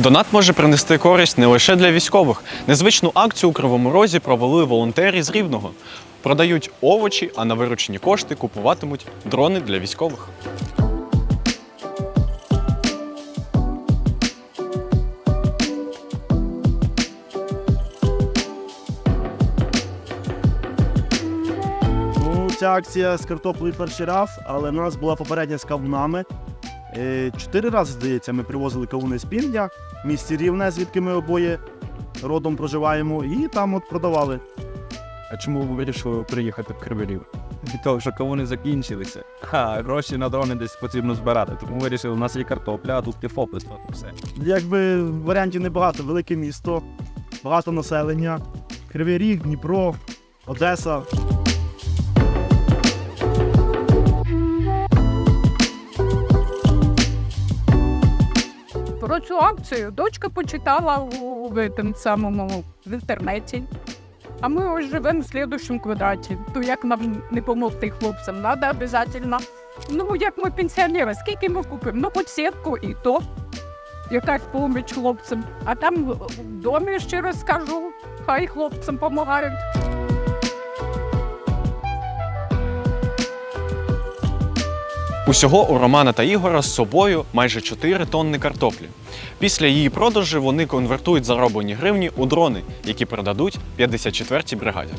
Донат може принести користь не лише для військових. Незвичну акцію у Кривому Розі провели волонтери з Рівного. Продають овочі, а на виручені кошти купуватимуть дрони для військових. Ну, ця акція з картоплею перший раз, але в нас була попередня з кавунами. Е, Чотири рази, здається, ми привозили кавуни з півдня в місті Рівне, звідки ми обоє родом проживаємо, і там от продавали. А чому ви вирішили приїхати в Кривий Ріг? Від того, що кавуни закінчилися. А гроші на дрони десь потрібно збирати. Тому вирішили, у нас є картопля, а тут є фопис, от все. Якби варіантів небагато, велике місто, багато населення. Кривий Ріг, Дніпро, Одеса. Про цю акцію дочка почитала в самому в інтернеті. А ми ось живемо в слідущому квадраті. То як нам не допомогти хлопцям? Надо обов'язково. Ну, як ми пенсіонери, скільки ми купимо? Ну, хоч сітку і то. Якась поміч хлопцям. А там в домі ще раз скажу, хай хлопцям допомагають. Усього у Романа та Ігора з собою майже 4 тонни картоплі. Після її продажу вони конвертують зароблені гривні у дрони, які продадуть 54-й бригаді.